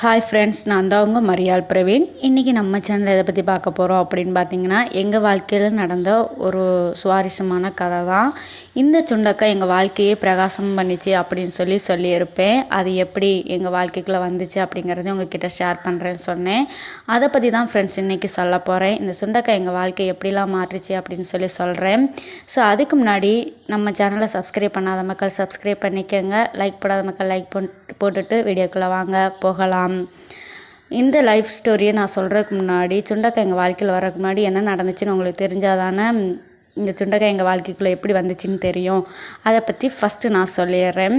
Hi friends நான் தான் உங்கள் மரியாள் பிரவீன். இன்றைக்கி நம்ம சேனல் எதை பற்றி பார்க்க போகிறோம் அப்படின்னு பார்த்தீங்கன்னா எங்கள் வாழ்க்கையில் நடந்த ஒரு சுவாரஸ்யமான கதை தான். இந்த சுண்டக்காய் எங்கள் வாழ்க்கையே பிரகாசம் பண்ணிச்சு அப்படின்னு சொல்லி சொல்லியிருப்பேன். அது எப்படி எங்கள் வாழ்க்கைக்குள்ளே வந்துச்சு அப்படிங்கிறதையும் உங்ககிட்ட ஷேர் பண்ணுறேன்னு சொன்னேன். அதை பற்றி தான் ஃப்ரெண்ட்ஸ் இன்றைக்கி சொல்ல போகிறேன் இந்த சுண்டக்காய் எங்கள் வாழ்க்கை எப்படிலாம் மாற்றுச்சு அப்படின்னு சொல்லி சொல்கிறேன் ஸோ அதுக்கு முன்னாடி நம்ம சேனலை சப்ஸ்கிரைப் பண்ணாத மக்கள் சப்ஸ்கிரைப் பண்ணிக்கோங்க. லைக் போடாத மக்கள் லைக் போட்டுட்டு வீடியோக்குள்ளே வாங்க. போகலாம். இந்த லைஃப் ஸ்டோரியை நான் சொல்கிறதுக்கு முன்னாடி சுண்டக்காய் எங்கள் வாழ்க்கையில் வர்றதுக்கு முன்னாடி என்ன நடந்துச்சுன்னு உங்களுக்கு தெரிஞ்சால் தானே இந்த சுண்டக்காய் எங்கள் வாழ்க்கைக்குள்ளே எப்படி வந்துச்சுன்னு தெரியும். அதை பற்றி ஃபஸ்ட்டு நான் சொல்லிடுறேன்.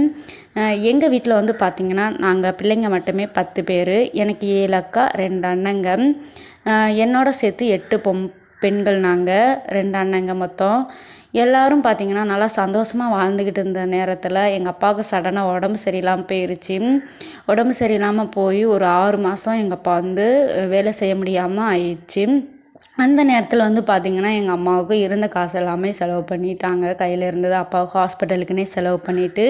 எங்கள் வீட்டில் வந்து பார்த்திங்கன்னா நாங்கள் பிள்ளைங்க மட்டுமே பத்து பேர் எனக்கு ஏழு அக்கா ரெண்டு அண்ணங்க. என்னோட சேர்த்து எட்டு பொம் பெண்கள் நாங்கள் ரெண்டு அண்ணங்க மொத்தம். எல்லோரும் பார்த்திங்கன்னா நல்லா சந்தோஷமாக வாழ்ந்துக்கிட்டு இருந்த நேரத்தில் எங்கள் அப்பாவுக்கு சடனாக உடம்பு சரியில்லாமல் போயிருச்சு. உடம்பு சரியில்லாமல் போய் ஒரு ஆறு மாதம் எங்கள் அப்பா வந்து வேலை செய்ய முடியாமல் ஆயிடுச்சு. அந்த நேரத்தில் வந்து பார்த்திங்கன்னா எங்கள் அம்மாவுக்கு இருந்த காசு எல்லாமே செலவு பண்ணிட்டாங்க. கையில் இருந்தது அப்பாவுக்கு ஹாஸ்பிட்டலுக்குன்னே செலவு பண்ணிவிட்டு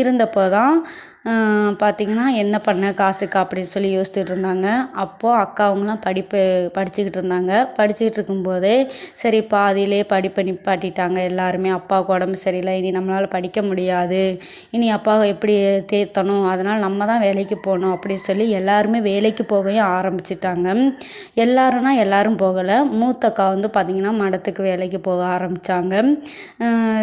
இருந்தப்போ தான் பார்த்திங்கன்னா என்ன பண்ண காசுக்கு அப்படின்னு சொல்லி யோசிச்சுட்டு இருந்தாங்க. அப்போது அக்கா அவங்களாம் படிப்பு படிச்சுக்கிட்டு இருந்தாங்க. படிச்சுக்கிட்டு இருக்கும்போதே சரி பாதியிலே படிப்பை நிப்பாட்டிட்டாங்க எல்லாருமே. அப்பாவுக்கு உடம்பு சரியில்லை. இனி நம்மளால் படிக்க முடியாது. இனி அப்பாவை எப்படி தேத்தணும்? அதனால் நம்ம தான் வேலைக்கு போகணும் அப்படின்னு சொல்லி எல்லாருமே வேலைக்கு போகவே ஆரம்பிச்சிட்டாங்க. எல்லாரும்னா எல்லாரும் போகலை. மூத்த அக்கா வந்து பார்த்திங்கன்னா மடத்துக்கு வேலைக்கு போக ஆரம்பித்தாங்க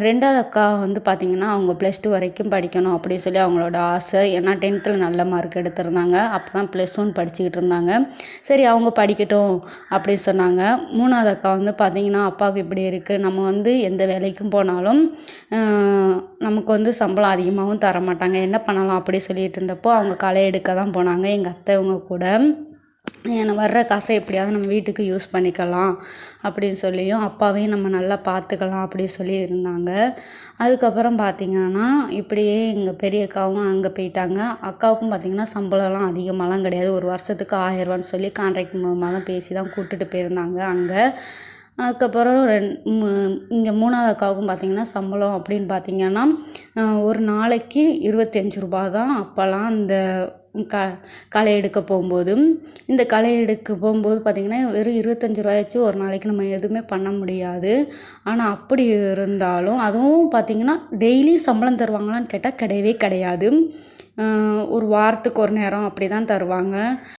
ரெண்டாவது அக்கா வந்து பார்த்திங்கன்னா அவங்க ப்ளஸ் டூ வரைக்கும் படிக்கணும் அப்படின்னு சொல்லி அவங்களோட ஆசை. கிளாஸு ஏன்னா டென்த்தில் நல்ல மார்க் எடுத்திருந்தாங்க. அப்போ தான் ப்ளஸ் ஒன் படிச்சுக்கிட்டு இருந்தாங்க. சரி அவங்க படிக்கட்டும் அப்படின்னு சொன்னாங்க. மூணாவது அக்கா வந்து பார்த்திங்கன்னா அப்பாவுக்கு இப்படி இருக்குது நம்ம வந்து எந்த வேலைக்கும் போனாலும் நமக்கு வந்து சம்பளம் அதிகமாகவும் தர மாட்டாங்க என்ன பண்ணலாம் அப்படி சொல்லிட்டு இருந்தப்போ அவங்க களை எடுக்க தான் போனாங்க எங்கள் அத்தைவங்க கூட. வர்ற காசை எப்படியாவது நம்ம வீட்டுக்கு யூஸ் பண்ணிக்கலாம் அப்படின்னு சொல்லியும் அப்பாவையும் நம்ம நல்லா பார்த்துக்கலாம் அப்படி சொல்லி இருந்தாங்க அதுக்கப்புறம் பார்த்திங்கன்னா இப்படியே எங்கள் பெரிய அக்காவும் அங்கே போயிட்டாங்க. அக்காவுக்கும் பார்த்திங்கன்னா சம்பளம்லாம் அதிகமாகலாம் கிடையாது. ஒரு வருஷத்துக்கு ஆயிரரூவான்னு சொல்லி கான்ட்ராக்ட் மூலமாக தான் பேசி தான் கூப்பிட்டுட்டு போயிருந்தாங்க அங்கே. அதுக்கப்புறம் ரெண் இங்கே மூணாவது அக்காவுக்கும் பார்த்திங்கன்னா சம்பளம் அப்படின்னு பார்த்திங்கன்னா ஒரு நாளைக்கு இருபத்தஞ்சி ரூபா தான் அப்போல்லாம் அந்த க களை எடுக்க போகும்போதும் இந்த களை எடுக்க போகும்போது பார்த்திங்கன்னா வெறும் இருபத்தஞ்சி ரூபாயாச்சு ஒரு நாளைக்கு நம்ம எதுவுமே பண்ண முடியாது. ஆனால் அப்படி இருந்தாலும் அதுவும் பார்த்திங்கன்னா டெய்லி சம்பளம் தருவாங்களான்னு கேட்டால் கிடையவே கிடையாது. ஒரு வாரத்துக்கு ஒரு நேரம் அப்படி தான் தருவாங்க.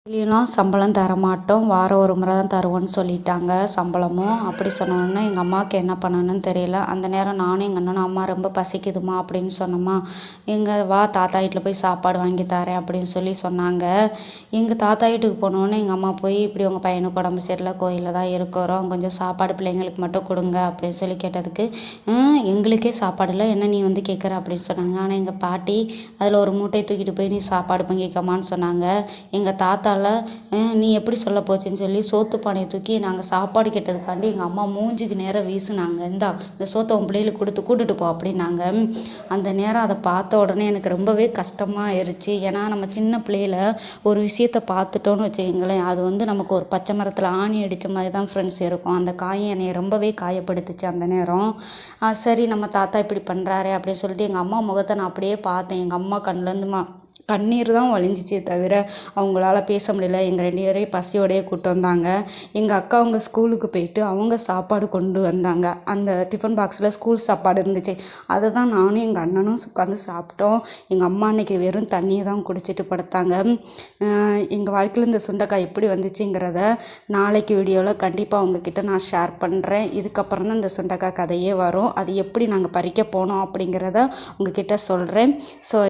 டெய்லியெலாம் சம்பளம் தர மாட்டோம் வாரம் ஒரு முறை தான் தருவோன்னு சொல்லிட்டாங்க சம்பளமும். அப்படி சொன்னோன்னே எங்கள் அம்மாவுக்கு என்ன பண்ணணும்னு தெரியல. அந்த நேரம் நானும் எங்கள் அண்ணனும் அம்மா ரொம்ப பசிக்குதுமா அப்படின்னு சொன்னோமா எங்கள் வா தாத்தா வீட்டில் போய் சாப்பாடு வாங்கி தரேன் அப்படின்னு சொல்லி சொல்லி சொன்னாங்க. எங்கள் தாத்தா வீட்டுக்கு போனோன்னு எங்கள் அம்மா போய் இப்படி உங்கள் பையனுக்கு உடம்பு சரியில்லை கோயிலில் தான் இருக்கிறோம். கொஞ்சம் சாப்பாடு பிள்ளைங்களுக்கு மட்டும் கொடுங்க அப்படின்னு சொல்லி கேட்டதுக்கு எங்களுக்கே சாப்பாடு இல்லை. என்ன நீ வந்து கேட்குற அப்படின்னு சொன்னாங்க. ஆனால் எங்கள் பாட்டி அதில் ஒரு மூட்டையை தூக்கிட்டு போய் நீ சாப்பாடு பங்கிக்கமான்னு சொன்னாங்க. எங்கள் தாத்தாவில் நீ எப்படி சொல்ல போச்சுன்னு சொல்லி சோத்து பானையை தூக்கி நாங்கள் சாப்பாடு கேட்டதுக்காண்டி எங்கள் அம்மா மூஞ்சிக்கு நேரம் வீசுனாங்க. இந்தா இந்த சோத்தை உன் பிள்ளைகளுக்கு கொடுத்து கூட்டுட்டு போ அப்படின்னாங்க. அந்த நேரம் அதை பார்த்த உடனே எனக்கு ரொம்பவே கஷ்டமாக ஆயிடுச்சு ஏன்னா நம்ம சின்ன சின்ன பிள்ளையில ஒரு விஷயத்த பார்த்துட்டோன்னு வச்சுக்கோங்களேன் அது வந்து நமக்கு ஒரு பச்சை மரத்தில் ஆணி அடித்த மாதிரி தான் ஃப்ரெண்ட்ஸ் இருக்கும். அந்த காயம் என்னை ரொம்பவே காயப்படுத்துச்சு அந்த நேரம். சரி நம்ம தாத்தா இப்படி பண்ணுறாரு அப்படின்னு சொல்லிட்டு எங்கள் அம்மா முகத்தை நான் அப்படியே பார்த்தேன். எங்கள் அம்மா கண்ணிலேருந்து கண்ணீர் தான் வழிஞ்சிச்சே தவிர அவங்களால பேச முடியல. எங்கள் ரெண்டு பேரையும் பசியோடையே கூப்பிட்டு வந்தாங்க. எங்கள் அக்கா அவங்க ஸ்கூலுக்கு போயிட்டு அவங்க சாப்பாடு கொண்டு வந்தாங்க. அந்த டிஃபன் பாக்ஸில் ஸ்கூல் சாப்பாடு இருந்துச்சு. அதை தான் நானும் எங்கள் அண்ணனும் உட்காந்து சாப்பிட்டோம். எங்கள் அம்மா அன்றைக்கி வெறும் தண்ணியை தான் குடிச்சிட்டு படுத்தாங்க. எங்கள் வாழ்க்கையில் இந்த சுண்டைக்காய் எப்படி வந்துச்சுங்கிறத நாளைக்கு வீடியோவில் கண்டிப்பாக உங்ககிட்ட நான் ஷேர் பண்ணுறேன் இதுக்கப்புறம் தான் இந்த சுண்டைக்காய் கதையே வரும். அது எப்படி நாங்கள் பறிக்க போனோம் அப்படிங்கிறத உங்ககிட்ட சொல்கிறேன் ஸோ